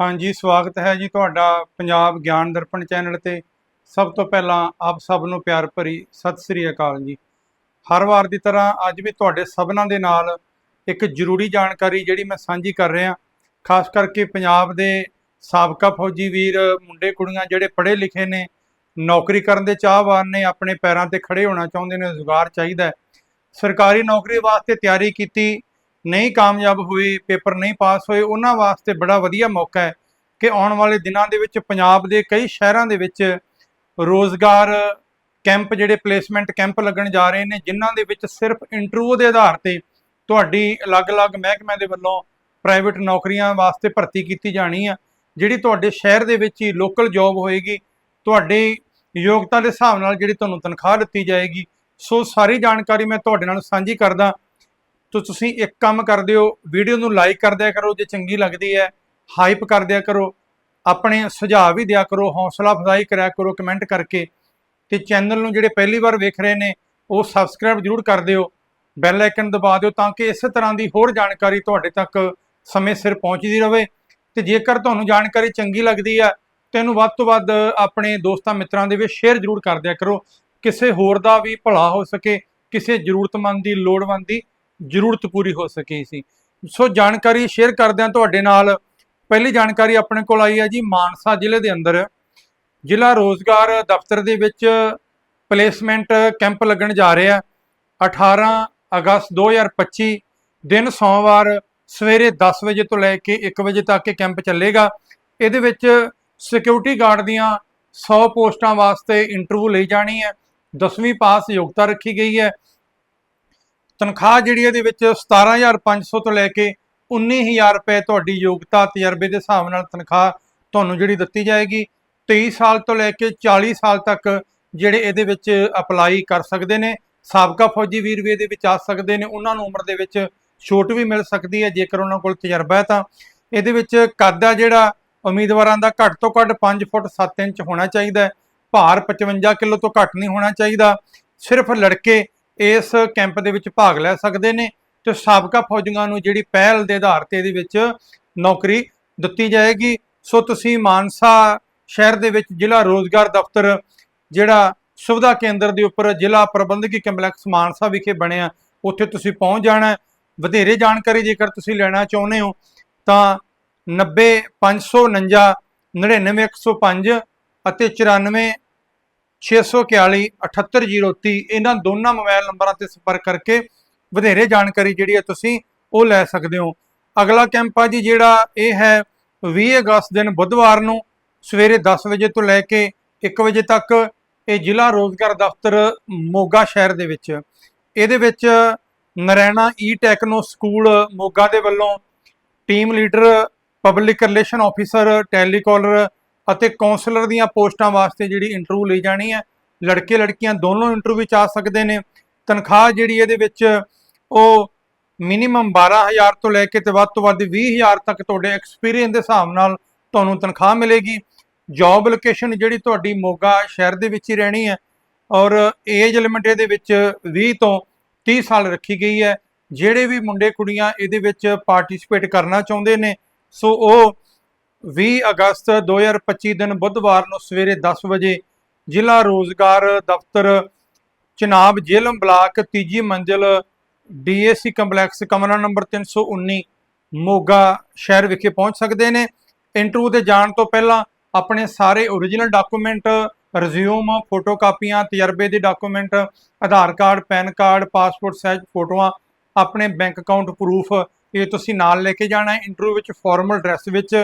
ਹਾਂਜੀ, ਸਵਾਗਤ ਹੈ ਜੀ ਤੁਹਾਡਾ ਪੰਜਾਬ ਗਿਆਨ ਦਰਪਣ ਚੈਨਲ ਤੇ। ਸਭ ਤੋਂ ਪਹਿਲਾਂ ਆਪ ਸਭ ਨੂੰ ਪਿਆਰ ਭਰੀ ਸਤਿ ਸ੍ਰੀ ਅਕਾਲ ਜੀ। ਹਰ ਵਾਰ ਦੀ ਤਰ੍ਹਾਂ ਅੱਜ ਵੀ ਤੁਹਾਡੇ ਸਭਨਾਂ ਦੇ ਨਾਲ ਇੱਕ ਜ਼ਰੂਰੀ ਜਾਣਕਾਰੀ ਜਿਹੜੀ ਮੈਂ ਸਾਂਝੀ ਕਰ ਰਿਹਾ। ਖਾਸ ਕਰਕੇ ਪੰਜਾਬ ਦੇ ਸਾਬਕਾ ਫੌਜੀ ਵੀਰ, ਮੁੰਡੇ, ਕੁੜੀਆਂ ਜਿਹੜੇ ਪੜ੍ਹੇ ਲਿਖੇ ਨੇ, ਨੌਕਰੀ ਕਰਨ ਦੇ ਚਾਹਵਾਨ ਨੇ, ਆਪਣੇ ਪੈਰਾਂ ਤੇ ਖੜੇ ਹੋਣਾ ਚਾਹੁੰਦੇ ਨੇ, ਰੁਜ਼ਗਾਰ ਚਾਹੀਦਾ ਸਰਕਾਰੀ ਨੌਕਰੀ ਵਾਸਤੇ ਤਿਆਰੀ ਕੀਤੀ ਨਹੀਂ ਕਾਮਯਾਬ ਹੋਏ ਪੇਪਰ ਨਹੀਂ ਪਾਸ ਹੋਏ, ਉਹਨਾਂ ਵਾਸਤੇ ਬੜਾ ਵਧੀਆ ਮੌਕਾ ਹੈ ਕਿ ਆਉਣ ਵਾਲੇ ਦਿਨਾਂ ਦੇ ਵਿੱਚ ਪੰਜਾਬ ਦੇ ਕਈ ਸ਼ਹਿਰਾਂ ਦੇ ਵਿੱਚ ਰੋਜ਼ਗਾਰ ਕੈਂਪ ਜਿਹੜੇ ਪਲੇਸਮੈਂਟ ਕੈਂਪ ਲੱਗਣ ਜਾ ਰਹੇ ਨੇ, ਜਿਨ੍ਹਾਂ ਦੇ ਵਿੱਚ ਸਿਰਫ ਇੰਟਰਵਿਊ ਦੇ ਆਧਾਰ ਤੇ ਤੁਹਾਡੀ ਅਲੱਗ-ਅਲੱਗ ਮਹਿਕਮਿਆਂ ਦੇ ਵੱਲੋਂ ਪ੍ਰਾਈਵੇਟ ਨੌਕਰੀਆਂ ਵਾਸਤੇ ਭਰਤੀ ਕੀਤੀ ਜਾਣੀ ਆ, ਜਿਹੜੀ ਤੁਹਾਡੇ ਸ਼ਹਿਰ ਦੇ ਵਿੱਚ ਹੀ ਲੋਕਲ ਜੌਬ ਹੋਏਗੀ, ਤੁਹਾਡੀ ਯੋਗਤਾ ਦੇ ਹਿਸਾਬ ਨਾਲ ਜਿਹੜੀ ਤੁਹਾਨੂੰ ਤਨਖਾਹ ਦਿੱਤੀ ਜਾਏਗੀ, ਸੋ ਸਾਰੀ ਜਾਣਕਾਰੀ ਮੈਂ ਤੁਹਾਡੇ ਨਾਲ ਸਾਂਝੀ ਕਰਦਾ ਤਾਂ ਤੁਸੀਂ ਇੱਕ ਕੰਮ ਕਰ ਦਿਓ ਵੀਡੀਓ ਨੂੰ ਲਾਈਕ ਕਰ ਦਿਆ ਕਰੋ, ਜੇ ਚੰਗੀ ਲੱਗਦੀ ਹੈ ਹਾਈਪ ਕਰ ਦਿਆ ਕਰੋ, ਆਪਣੇ ਸੁਝਾਅ ਵੀ ਦਿਆ ਕਰੋ, ਹੌਸਲਾ ਅਫਜ਼ਾਈ ਕਰਿਆ ਕਰੋ ਕਮੈਂਟ ਕਰਕੇ ਤੇ ਚੈਨਲ ਨੂੰ ਜਿਹੜੇ ਪਹਿਲੀ ਵਾਰ ਵੇਖ ਰਹੇ ਨੇ, ਉਹ ਸਬਸਕ੍ਰਾਈਬ ਜ਼ਰੂਰ ਕਰ ਦਿਓ ਬੈਲ ਆਈਕਨ ਦਬਾ ਦਿਓ ਤਾਂ ਕਿ ਇਸੇ ਤਰ੍ਹਾਂ ਦੀ ਹੋਰ ਜਾਣਕਾਰੀ ਤੁਹਾਡੇ ਤੱਕ ਸਮੇਂ ਸਿਰ ਪਹੁੰਚਦੀ ਰਹੇ ਤੇ ਜੇਕਰ ਤੁਹਾਨੂੰ ਜਾਣਕਾਰੀ ਚੰਗੀ ਲੱਗਦੀ ਹੈ ਤੈਨੂੰ ਵੱਧ ਤੋਂ ਵੱਧ ਆਪਣੇ ਦੋਸਤਾਂ ਮਿੱਤਰਾਂ ਦੇ ਵਿੱਚ ਸ਼ੇਅਰ ਜ਼ਰੂਰ ਕਰ ਦਿਆ ਕਰੋ, ਕਿਸੇ ਹੋਰ ਦਾ ਵੀ ਭਲਾ ਹੋ ਸਕੇ, ਕਿਸੇ ਜ਼ਰੂਰਤਮੰਦ ਦੀ ਲੋੜਵੰਦ ਦੀ ਜ਼ਰੂਰਤ ਪੂਰੀ ਹੋ ਸਕੀ ਸੀ। ਸੋ ਜਾਣਕਾਰੀ ਸ਼ੇਅਰ ਕਰਦਿਆਂ ਤੁਹਾਡੇ ਨਾਲ ਪਹਿਲੀ ਜਾਣਕਾਰੀ ਆਪਣੇ ਕੋਲ ਆਈ ਹੈ ਜੀ ਮਾਨਸਾ ਜ਼ਿਲ੍ਹੇ ਦੇ ਅੰਦਰ। ਜ਼ਿਲ੍ਹਾ ਰੋਜ਼ਗਾਰ ਦਫ਼ਤਰ ਦੇ ਵਿੱਚ ਪਲੇਸਮੈਂਟ ਕੈਂਪ ਲੱਗਣ ਜਾ ਰਿਹਾ 18 ਅਗਸਤ 2025 ਦਿਨ ਸੋਮਵਾਰ ਸਵੇਰੇ 10 ਵਜੇ ਤੋਂ ਲੈ ਕੇ 1 ਵਜੇ ਤੱਕ ਇਹ ਕੈਂਪ ਚੱਲੇਗਾ। ਇਹਦੇ ਵਿੱਚ ਸਿਕਿਉਰਿਟੀ ਗਾਰਡ ਦੀਆਂ 100 ਪੋਸਟਾਂ ਵਾਸਤੇ ਇੰਟਰਵਿਊ ਲਈ ਜਾਣੀ ਹੈ। 10ਵੀਂ ਪਾਸ ਯੋਗਤਾ ਰੱਖੀ ਗਈ ਹੈ। ਤਨਖਾਹ ਜਿਹੜੀ ਇਹਦੇ ਵਿੱਚ 17500 ਤੋਂ ਲੈ ਕੇ 19000 ਰੁਪਏ ਤੁਹਾਡੀ ਯੋਗਤਾ, ਤਜਰਬੇ ਦੇ ਹਿਸਾਬ ਨਾਲ ਤਨਖਾਹ ਤੁਹਾਨੂੰ ਜਿਹੜੀ ਦਿੱਤੀ ਜਾਏਗੀ। 23 ਸਾਲ ਤੋਂ ਲੈ ਕੇ 40 ਸਾਲ ਤੱਕ ਜਿਹੜੇ ਇਹਦੇ ਵਿੱਚ ਅਪਲਾਈ ਕਰ ਸਕਦੇ ਨੇ, ਸਾਬਕਾ ਫੌਜੀ ਵੀਰ ਵੀ ਇਹਦੇ ਵਿੱਚ ਆ ਸਕਦੇ ਨੇ, ਉਹਨਾਂ ਨੂੰ ਉਮਰ ਦੇ ਵਿੱਚ ਛੋਟ ਵੀ ਮਿਲ ਸਕਦੀ ਹੈ, ਜੇਕਰ ਉਹਨਾਂ ਕੋਲ ਤਜਰਬਾ ਹੈ ਤਾਂ। ਇਹਦੇ ਵਿੱਚ ਕੱਦ ਆ ਜਿਹੜਾ ਉਮੀਦਵਾਰਾਂ ਦਾ ਘੱਟ ਤੋਂ ਘੱਟ 5 ਫੁੱਟ 7 ਇੰਚ ਹੋਣਾ ਚਾਹੀਦਾ ਹੈ, ਭਾਰ 55 ਕਿਲੋ ਤੋਂ ਘੱਟ ਨਹੀਂ ਹੋਣਾ ਚਾਹੀਦਾ। ਸਿਰਫ ਲੜਕੇ ਇਸ ਕੈਂਪ ਦੇ ਵਿੱਚ ਭਾਗ ਲੈ ਸਕਦੇ ਨੇ ਤੇ ਸਾਬਕਾ ਫੌਜੀਆਂ ਨੂੰ ਜਿਹੜੀ ਪਹਿਲ ਦੇ ਆਧਾਰ ਤੇ ਇਹਦੇ ਵਿੱਚ ਨੌਕਰੀ ਦਿੱਤੀ ਜਾਏਗੀ। ਸੋ ਤੁਸੀਂ ਮਾਨਸਾ ਸ਼ਹਿਰ ਦੇ ਵਿੱਚ ਜ਼ਿਲ੍ਹਾ ਰੋਜ਼ਗਾਰ ਦਫ਼ਤਰ, ਜਿਹੜਾ ਸੁਵਿਧਾ ਕੇਂਦਰ ਦੇ ਉੱਪਰ ਜ਼ਿਲ੍ਹਾ ਪ੍ਰਬੰਧਕੀ ਕੰਪਲੈਕਸ ਮਾਨਸਾ ਵਿਖੇ ਬਣਿਆ, ਉੱਥੇ ਤੁਸੀਂ ਪਹੁੰਚ ਜਾਣਾ। ਵਧੇਰੇ ਜਾਣਕਾਰੀ ਜੇਕਰ ਤੁਸੀਂ ਲੈਣਾ ਚਾਹੁੰਦੇ ਹੋ, ਤਾਂ 90549 99105 ਅਤੇ 94 641 78030 ਇਹਨਾਂ ਦੋਨਾਂ ਮੋਬਾਈਲ ਨੰਬਰਾਂ ਤੇ ਸੰਪਰਕ ਕਰਕੇ ਵਧੇਰੇ ਜਾਣਕਾਰੀ ਜਿਹੜੀ ਹੈ ਤੁਸੀਂ ਉਹ ਲੈ ਸਕਦੇ ਹੋ। ਅਗਲਾ ਕੈਂਪ ਆ ਜੀ, ਜਿਹੜਾ ਇਹ ਹੈ 20 ਅਗਸਤ ਦਿਨ ਬੁੱਧਵਾਰ ਨੂੰ ਸਵੇਰੇ 10 ਵਜੇ ਤੋਂ ਲੈ ਕੇ 1 ਵਜੇ ਤੱਕ ਇਹ ਜ਼ਿਲ੍ਹਾ ਰੋਜ਼ਗਾਰ ਦਫ਼ਤਰ ਮੋਗਾ ਸ਼ਹਿਰ ਦੇ ਵਿੱਚ। ਇਹਦੇ ਵਿੱਚ Naraina E techno school Moga ਦੇ ਵੱਲੋਂ team leader, public relation officer, telecaller ਅਤੇ ਕਾਉਂਸਲਰ ਦੀਆਂ ਪੋਸਟਾਂ ਵਾਸਤੇ ਜਿਹੜੀ ਇੰਟਰਵਿਊ ਲਈ ਜਾਣੀ ਹੈ, ਲੜਕੇ ਲੜਕੀਆਂ ਦੋਨੋਂ ਇੰਟਰਵਿਊ ਵਿੱਚ ਆ ਸਕਦੇ ਨੇ। ਤਨਖਾਹ ਜਿਹੜੀ ਇਹਦੇ ਵਿੱਚ ਉਹ ਮਿਨੀਮਮ 12000 ਤੋਂ ਲੈ ਕੇ ਤੇ ਵੱਧ ਤੋਂ ਵੱਧ 20000 ਤੱਕ ਤੁਹਾਡੇ ਐਕਸਪੀਰੀਅੰਸ ਦੇ ਹਿਸਾਬ ਨਾਲ ਤੁਹਾਨੂੰ ਤਨਖਾਹ ਮਿਲੇਗੀ। ਜੌਬ ਲੋਕੇਸ਼ਨ ਜਿਹੜੀ ਤੁਹਾਡੀ ਮੋਗਾ ਸ਼ਹਿਰ ਦੇ ਵਿੱਚ ਹੀ ਰਹਿਣੀ ਹੈ ਔਰ ਏਜ ਲਿਮਿਟ ਇਹਦੇ ਵਿੱਚ 20 ਤੋਂ 30 ਸਾਲ ਰੱਖੀ ਗਈ ਹੈ। ਜਿਹੜੇ ਵੀ ਮੁੰਡੇ ਕੁੜੀਆਂ ਇਹਦੇ ਵਿੱਚ ਪਾਰਟਿਸਿਪੇਟ ਕਰਨਾ ਚਾਹੁੰਦੇ ਨੇ, ਸੋ ਉਹ 20 ਅਗਸਤ 2025 ਦਿਨ ਬੁੱਧਵਾਰ ਨੂੰ ਸਵੇਰੇ 10 ਵਜੇ ਜ਼ਿਲ੍ਹਾ ਰੋਜ਼ਗਾਰ ਦਫ਼ਤਰ ਚਨਾਬ ਜੇਲਮ ਬਲਾਕ ਤੀਜੀ ਮੰਜ਼ਿਲ ਡੀਏਸੀ ਕੰਪਲੈਕਸ ਕਮਰਾ ਨੰਬਰ 319 ਮੋਗਾ ਸ਼ਹਿਰ ਵਿਖੇ ਪਹੁੰਚ ਸਕਦੇ ਨੇ। ਇੰਟਰਵਿਊ ਤੇ ਜਾਣ ਤੋਂ ਪਹਿਲਾਂ ਆਪਣੇ ਸਾਰੇ ਓਰੀਜਨਲ ਡਾਕੂਮੈਂਟ ਰਿਜ਼ਿਊਮ ਫੋਟੋਕਾਪੀਆਂ ਤਜਰਬੇ ਦੇ document Aadhaar card, pan card passport size ਫੋਟੋਆਂ, ਆਪਣੇ ਬੈਂਕ ਅਕਾਊਂਟ ਪ੍ਰੂਫ ਇਹ ਤੁਸੀਂ ਨਾਲ ਲੈ ਕੇ ਜਾਣਾ ਹੈ। ਇੰਟਰਵਿਊ ਵਿੱਚ ਫਾਰਮਲ ਡਰੈਸ ਵਿੱਚ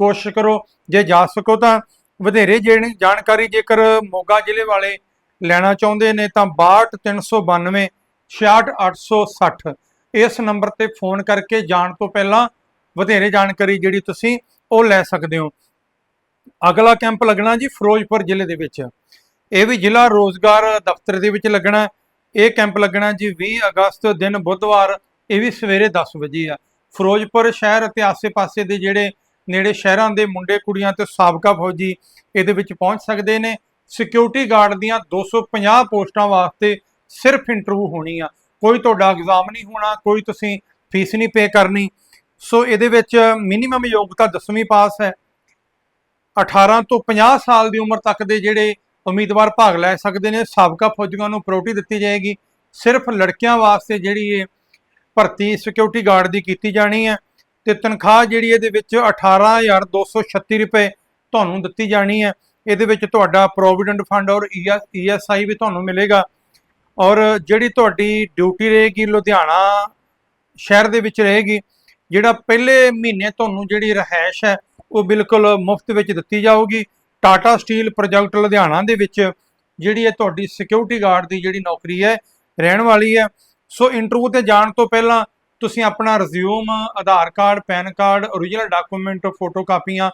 ਕੋਸ਼ਿਸ਼ ਕਰੋ। ਜੇ ਜਾ ਸਕੋ ਤਾਂ ਵਧੇਰੇ ਜਿਹੜੀ ਜਾਣਕਾਰੀ ਜੇਕਰ ਮੋਗਾ ਜ਼ਿਲ੍ਹੇ ਵਾਲੇ ਲੈਣਾ ਚਾਹੁੰਦੇ ਨੇ ਤਾਂ 62392 66860 ਇਸ ਨੰਬਰ ਤੇ ਫੋਨ ਕਰਕੇ ਜਾਣ ਤੋਂ ਪਹਿਲਾਂ ਵਧੇਰੇ ਜਾਣਕਾਰੀ ਜਿਹੜੀ ਤੁਸੀਂ ਉਹ ਲੈ ਸਕਦੇ ਹੋ। ਅਗਲਾ ਕੈਂਪ ਲੱਗਣਾ ਜੀ ਫਿਰੋਜ਼ਪੁਰ ਜ਼ਿਲ੍ਹੇ ਦੇ ਵਿੱਚ। ਇਹ ਵੀ ਜ਼ਿਲ੍ਹਾ ਰੋਜ਼ਗਾਰ ਦਫ਼ਤਰ ਦੇ ਵਿੱਚ ਲੱਗਣਾ। ਇਹ ਕੈਂਪ ਲੱਗਣਾ ਜੀ 20 ਅਗਸਤ ਦਿਨ ਬੁੱਧਵਾਰ, ਇਹ ਵੀ ਸਵੇਰੇ 10 ਵਜੇ ਆ। ਫਿਰੋਜ਼ਪੁਰ ਸ਼ਹਿਰ ਅਤੇ ਆਸੇ-ਪਾਸੇ ਦੇ ਜਿਹੜੇ ਨੇੜੇ ਸ਼ਹਿਰਾਂ ਦੇ ਮੁੰਡੇ ਕੁੜੀਆਂ ਤੇ ਸਾਬਕਾ ਫੌਜੀ ਇਹਦੇ ਵਿੱਚ ਪਹੁੰਚ ਸਕਦੇ ਨੇ। ਸਿਕਿਉਰਿਟੀ ਗਾਰਡ ਦੀਆਂ 250 ਪੋਸਟਾਂ ਵਾਸਤੇ ਸਿਰਫ ਇੰਟਰਵਿਊ ਹੋਣੀ ਆ। ਕੋਈ ਤੁਹਾਡਾ ਐਗਜ਼ਾਮ ਨਹੀਂ ਹੋਣਾ, ਕੋਈ ਤੁਸੀਂ ਫੀਸ ਨਹੀਂ ਪੇ ਕਰਨੀ। ਸੋ ਇਹਦੇ ਵਿੱਚ ਮਿਨੀਮਮ ਯੋਗਤਾ 10ਵੀਂ ਪਾਸ ਹੈ। 18 ਤੋਂ 50 ਸਾਲ ਦੀ ਉਮਰ ਤੱਕ ਦੇ ਜਿਹੜੇ ਉਮੀਦਵਾਰ ਭਾਗ ਲੈ ਸਕਦੇ ਨੇ, ਸਾਬਕਾ ਫੌਜੀਆਂ ਨੂੰ ਪ੍ਰਾਇੋਰਟੀ ਦਿੱਤੀ ਜਾਏਗੀ। ਸਿਰਫ ਲੜਕਿਆਂ ਵਾਸਤੇ ਜਿਹੜੀ ਇਹ ਭਰਤੀ ਸਿਕਿਉਰਿਟੀ ਗਾਰਡ ਦੀ ਕੀਤੀ ਜਾਣੀ ਹੈ। ਤੇ ਤਨਖਾਹ ਜਿਹੜੀ ਇਹਦੇ ਵਿੱਚ 18236 ਰੁਪਏ ਤੁਹਾਨੂੰ ਦਿੱਤੀ ਜਾਣੀ ਹੈ। ਇਹਦੇ ਵਿੱਚ ਤੁਹਾਡਾ ਪ੍ਰੋਵੀਡੈਂਟ ਫੰਡ ਔਰ ਈਐਸਆਈ ਵੀ ਤੁਹਾਨੂੰ ਮਿਲੇਗਾ। ਔਰ ਜਿਹੜੀ ਤੁਹਾਡੀ ਡਿਊਟੀ ਰਹੇਗੀ ਲੁਧਿਆਣਾ ਸ਼ਹਿਰ ਦੇ ਵਿੱਚ ਰਹੇਗੀ, ਜਿਹੜਾ ਪਹਿਲੇ ਮਹੀਨੇ ਤੁਹਾਨੂੰ ਜਿਹੜੀ ਰਹਿائش ਹੈ, ਉਹ ਬਿਲਕੁਲ ਮੁਫਤ ਵਿੱਚ ਦਿੱਤੀ ਜਾਊਗੀ। ਟਾਟਾ ਸਟੀਲ ਪ੍ਰੋਜੈਕਟ ਲੁਧਿਆਣਾ ਦੇ ਵਿੱਚ ਜਿਹੜੀ ਹੈ ਤੁਹਾਡੀ ਸਿਕਿਉਰਿਟੀ ਗਾਰਡ ਦੀ ਜਿਹੜੀ ਨੌਕਰੀ ਹੈ, ਰਹਿਣ ਵਾਲੀ ਹੈ। ਸੋ ਇੰਟਰਵਿਊ ਤੇ ਜਾਣ ਤੋਂ ਪਹਿਲਾਂ ਤੁਸੀਂ ਆਪਣਾ resume Aadhaar card, pan card original document photo ਕਾਪੀਆਂ,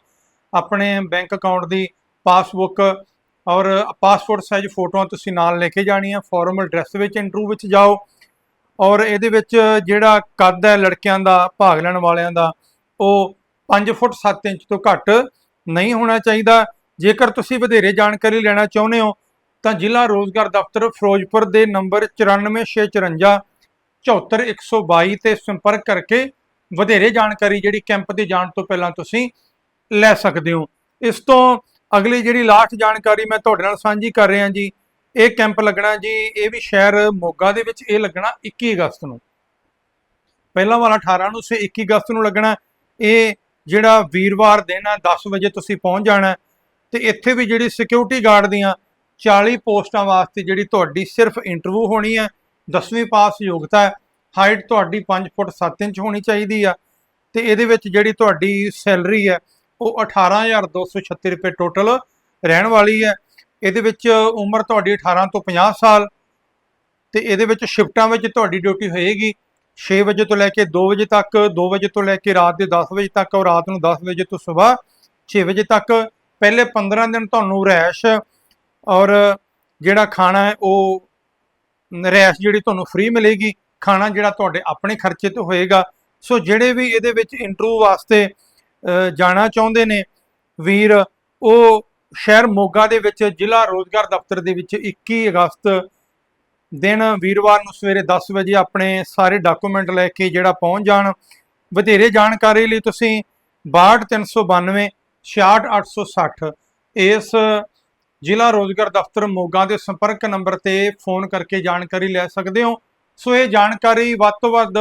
ਆਪਣੇ ਬੈਂਕ ਅਕਾਊਂਟ ਦੀ ਪਾਸਬੁੱਕ ਔਰ ਪਾਸਪੋਰਟ ਸਾਈਜ਼ ਫੋਟੋਆਂ ਤੁਸੀਂ ਨਾਲ ਲੈ ਕੇ ਜਾਣੀਆਂ ਫਾਰਮਲ ਡਰੈਸ ਵਿੱਚ ਇੰਟਰਵਿਊ ਵਿੱਚ ਜਾਓ ਔਰ ਇਹਦੇ ਵਿੱਚ ਜਿਹੜਾ ਕੱਦ ਹੈ ਲੜਕਿਆਂ ਦਾ, ਭਾਗ ਲੈਣ ਵਾਲਿਆਂ ਦਾ, ਉਹ 5 ਫੁੱਟ 7 ਇੰਚ ਤੋਂ ਘੱਟ ਨਹੀਂ ਹੋਣਾ ਚਾਹੀਦਾ। ਜੇਕਰ ਤੁਸੀਂ ਵਧੇਰੇ ਜਾਣਕਾਰੀ ਲੈਣਾ ਚਾਹੁੰਦੇ ਹੋ, ਤਾਂ ਜ਼ਿਲ੍ਹਾ ਰੋਜ਼ਗਾਰ ਦਫ਼ਤਰ ਫਿਰੋਜ਼ਪੁਰ ਦੇ ਨੰਬਰ 94654 74122 ਤੇ ਸੰਪਰਕ ਕਰਕੇ ਵਧੇਰੇ ਜਾਣਕਾਰੀ ਜਿਹੜੀ ਕੈਂਪ ਤੇ ਜਾਣ ਤੋਂ ਪਹਿਲਾਂ ਤੁਸੀਂ ਲੈ ਸਕਦੇ ਹੋ। ਇਸ ਤੋਂ ਅਗਲੀ ਜਿਹੜੀ ਲਾਸਟ ਜਾਣਕਾਰੀ ਮੈਂ ਤੁਹਾਡੇ ਨਾਲ ਸਾਂਝੀ ਕਰ ਰਿਹਾ ਜੀ, ਇਹ ਕੈਂਪ ਲੱਗਣਾ ਜੀ, ਇਹ ਵੀ ਸ਼ਹਿਰ ਮੋਗਾ ਦੇ ਵਿੱਚ ਇਹ ਲੱਗਣਾ 21 ਅਗਸਤ ਨੂੰ। ਪਹਿਲਾ ਵਾਲਾ 18 ਨੂੰ ਸੇ 21 ਅਗਸਤ ਨੂੰ ਲੱਗਣਾ। ਇਹ ਜਿਹੜਾ ਵੀਰਵਾਰ ਦਿਨ ਹੈ 10 ਵਜੇ ਤੁਸੀਂ ਪਹੁੰਚ ਜਾਣਾ। ਹੈ ਤੇ ਇੱਥੇ ਵੀ ਜਿਹੜੀ ਸਿਕਿਉਰਿਟੀ ਗਾਰਡ ਦੀਆਂ 40 ਪੋਸਟਾਂ ਵਾਸਤੇ ਜਿਹੜੀ ਤੁਹਾਡੀ ਸਿਰਫ ਇੰਟਰਵਿਊ ਹੋਣੀ ਹੈ 10ਵੀਂ ਪਾਸ ਯੋਗਤਾ ਹੈ ਹਾਈਟ ਤੁਹਾਡੀ 5 ਫੁੱਟ 7 ਇੰਚ ਹੋਣੀ ਚਾਹੀਦੀ ਆ, ਤੇ ਇਹਦੇ ਵਿੱਚ ਜਿਹੜੀ ਤੁਹਾਡੀ ਸੈਲਰੀ ਹੈ, ਉਹ 18236 ਰੁਪਏ ਟੋਟਲ ਰਹਿਣ ਵਾਲੀ ਹੈ। ਇਹਦੇ ਵਿੱਚ ਉਮਰ ਤੁਹਾਡੀ 18 ਤੋਂ 50 ਸਾਲ, ਤੇ ਇਹਦੇ ਵਿੱਚ ਸ਼ਿਫਟਾਂ ਵਿੱਚ ਤੁਹਾਡੀ ਡਿਊਟੀ ਹੋਏਗੀ 6 ਵਜੇ ਤੋਂ ਲੈ ਕੇ 2 ਵਜੇ ਤੱਕ 2 ਵਜੇ ਤੋਂ ਲੈ ਕੇ ਰਾਤ ਦੇ 10 ਵਜੇ ਤੱਕ ਔਰ ਰਾਤ ਨੂੰ 10 ਵਜੇ ਤੋਂ ਸਵੇਰ 6 ਵਜੇ ਤੱਕ। ਪਹਿਲੇ 15 ਦਿਨ ਤੁਹਾਨੂੰ ਰਹਿਸ਼ ਔਰ ਜਿਹੜਾ ਖਾਣਾ ਹੈ, ਉਹ ਰਹਿਸ਼ ਜਿਹੜੀ ਤੁਹਾਨੂੰ ਫ੍ਰੀ ਮਿਲੇਗੀ, ਖਾਣਾ ਜਿਹੜਾ ਤੁਹਾਡੇ ਆਪਣੇ ਖਰਚੇ ਤੇ ਹੋਏਗਾ। ਸੋ ਜਿਹੜੇ ਵੀ ਇਹਦੇ ਵਿੱਚ ਇੰਟਰਵਿਊ ਵਾਸਤੇ ਜਾਣਾ ਚਾਹੁੰਦੇ ਨੇ, ਵੀਰ, ਉਹ ਸ਼ਹਿਰ ਮੋਗਾ ਦੇ ਵਿੱਚ ਜ਼ਿਲ੍ਹਾ ਰੋਜ਼ਗਾਰ ਦਫ਼ਤਰ ਦੇ ਵਿੱਚ 21 ਅਗਸਤ ਦਿਨ ਵੀਰਵਾਰ ਨੂੰ ਸਵੇਰੇ 10 ਵਜੇ ਆਪਣੇ ਸਾਰੇ ਡਾਕੂਮੈਂਟ ਲੈ ਕੇ ਜਿਹੜਾ ਪਹੁੰਚ ਜਾਣ। ਵਧੇਰੇ ਜਾਣਕਾਰੀ ਲਈ ਤੁਸੀਂ 62392 66860 ਇਸ ਜ਼ਿਲ੍ਹਾ ਰੋਜ਼ਗਾਰ ਦਫ਼ਤਰ ਮੋਗਾ ਦੇ ਸੰਪਰਕ ਨੰਬਰ ਤੇ ਫੋਨ ਕਰਕੇ ਜਾਣਕਾਰੀ ਲੈ ਸਕਦੇ ਹੋ। ਸੋ ਇਹ ਜਾਣਕਾਰੀ ਵੱਧ ਤੋਂ ਵੱਧ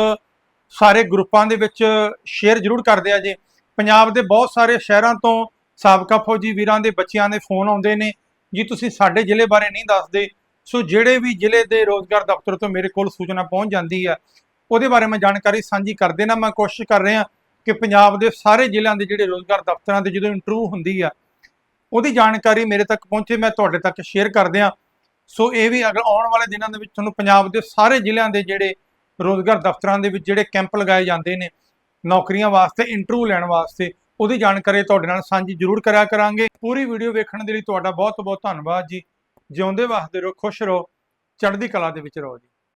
ਸਾਰੇ ਗਰੁੱਪਾਂ ਦੇ ਵਿੱਚ ਸ਼ੇਅਰ ਜ਼ਰੂਰ ਕਰ ਦਿਆ ਜੇ। ਪੰਜਾਬ ਦੇ ਬਹੁਤ ਸਾਰੇ ਸ਼ਹਿਰਾਂ ਤੋਂ ਸਾਬਕਾ ਫੌਜੀ ਵੀਰਾਂ ਦੇ ਬੱਚਿਆਂ ਦੇ ਫੋਨ ਆਉਂਦੇ ਨੇ। ਜੀ ਤੁਸੀਂ ਸਾਡੇ ਜ਼ਿਲ੍ਹੇ ਬਾਰੇ ਨਹੀਂ ਦੱਸਦੇ। ਸੋ ਜਿਹੜੇ ਵੀ ਜ਼ਿਲ੍ਹੇ ਦੇ ਰੋਜ਼ਗਾਰ ਦਫ਼ਤਰ ਤੋਂ ਮੇਰੇ ਕੋਲ ਸੂਚਨਾ ਪਹੁੰਚ ਜਾਂਦੀ ਹੈ, ਉਹਦੇ ਬਾਰੇ ਮੈਂ ਜਾਣਕਾਰੀ ਸਾਂਝੀ ਕਰ ਦੇਣਾ। ਮੈਂ ਕੋਸ਼ਿਸ਼ ਕਰ ਰਿਹਾ ਕਿ ਪੰਜਾਬ ਦੇ ਸਾਰੇ ਜ਼ਿਲ੍ਹਿਆਂ ਦੇ ਜਿਹੜੇ ਰੋਜ਼ਗਾਰ ਦਫ਼ਤਰਾਂ ਦੇ ਜਦੋਂ ਇੰਟਰਵਿਊ ਹੁੰਦੀ ਆ ਉਹਦੀ ਜਾਣਕਾਰੀ ਮੇਰੇ ਤੱਕ ਪਹੁੰਚੇ, ਮੈਂ ਤੁਹਾਡੇ ਤੱਕ ਸ਼ੇਅਰ ਕਰ ਦਿਆਂ ਸੋ ਇਹ ਵੀ ਅਗਰ ਆਉਣ ਵਾਲੇ ਦਿਨਾਂ ਦੇ ਵਿੱਚ ਤੁਹਾਨੂੰ ਪੰਜਾਬ ਦੇ ਸਾਰੇ ਜ਼ਿਲ੍ਹਿਆਂ ਦੇ ਜਿਹੜੇ ਰੋਜ਼ਗਾਰ ਦਫ਼ਤਰਾਂ ਦੇ ਵਿੱਚ ਜਿਹੜੇ ਕੈਂਪ ਲਗਾਏ ਜਾਂਦੇ ਨੇ, ਨੌਕਰੀਆਂ ਵਾਸਤੇ ਇੰਟਰਵਿਊ ਲੈਣ ਵਾਸਤੇ, ਉਹਦੀ ਜਾਣਕਾਰੀ ਤੁਹਾਡੇ ਨਾਲ ਸਾਂਝੀ ਜ਼ਰੂਰ ਕਰਿਆ ਕਰਾਂਗੇ। ਪੂਰੀ ਵੀਡੀਓ ਵੇਖਣ ਦੇ ਲਈ ਤੁਹਾਡਾ ਬਹੁਤ ਬਹੁਤ ਧੰਨਵਾਦ ਜੀ। ਜਿਉਂਦੇ ਵਸਦੇ ਰਹੋ, ਖੁਸ਼ ਰਹੋ, ਚੜ੍ਹਦੀ ਕਲਾ ਦੇ ਵਿੱਚ ਰਹੋ ਜੀ।